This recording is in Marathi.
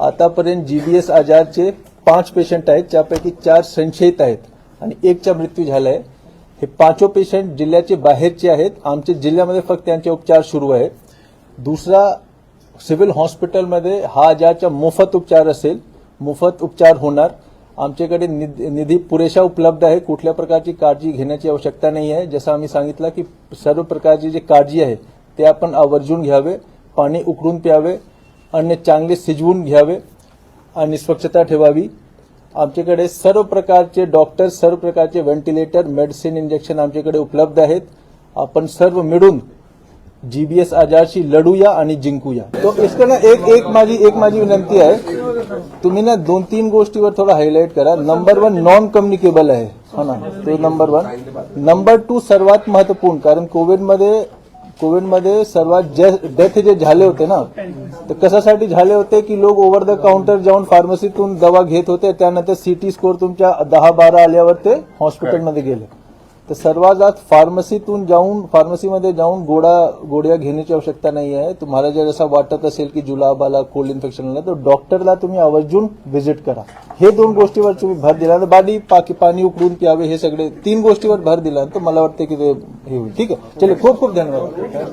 आतापर्यंत जीबीएस आजारचे पाच पेशंट आहेत ज्यापैकी चार संशयित आहेत आणि एकचा मृत्यू झालाय. हे पाचो पेशंट जिल्ह्याचे बाहेरचे आहेत. आमच्या जिल्ह्यामध्ये फक्त त्यांचे उपचार सुरू आहे दुसरा सिव्हिल हॉस्पिटलमध्ये हा आजारचा मोफत उपचार असेल. मोफत उपचार होणार. आमच्याकडे निधी पुरेशा उपलब्ध आहे. कुठल्या प्रकारची काळजी घेण्याची आवश्यकता नाही आहे जसं आम्ही सांगितलं की सर्व प्रकारची जी काळजी आहे ते आपण आवर्जून घ्यावे. पाणी उकळून प्यावे. अन्न चांगले शिजवून घ्यावे आणि स्वच्छता ठेवावी. आमच्याकडे सर्व प्रकारचे डॉक्टर सर्व प्रकारचे व्हेंटिलेटर मेडिसिन इंजेक्शन आमच्याकडे उपलब्ध आहेत. आपण सर्व मिळून जीबीएस आजारशी लढूया आणि जिंकूया. तो इसका ना एक एक माझी एक माझी विनंती आहे. तुम्ही ना दोन तीन गोष्टीवर थोडं हायलाईट करा. नंबर वन नॉन कम्युनिकेबल आहे. हा ना? ते नंबर वन नंबर टू सर्वात महत्त्वपूर्ण कारण कोविडमध्ये कोविडमध्ये सर्वात डेथ जे झाले होते ना तर कशासाठी झाले होते की लोक ओव्हर द काउंटर जाऊन फार्मसीतून दवा घेत होते त्यानंतर सीटी स्कोर तुमच्या दहा बारा आल्यावर ते हॉस्पिटलमध्ये गेले. तर सर्वात आज फार्मसीतून जाऊन फार्मसीमध्ये जाऊन गोडा गोड्या घेण्याची आवश्यकता नाही आहे. तुम्हाला जर असं वाटत असेल की जुलाब आला कोल्ड इन्फेक्शन आलं तर डॉक्टरला तुम्ही आवर्जून व्हिजिट करा. हे दोन गोष्टीवर तुम्ही भर दिला. तर बाडी पाकी पाणी उकळून प्यावे हे सगळे तीन गोष्टीवर भर दिला. तर मला वाटतं की ते हे होईल ठीक आहे. चले खूप खूप धन्यवाद.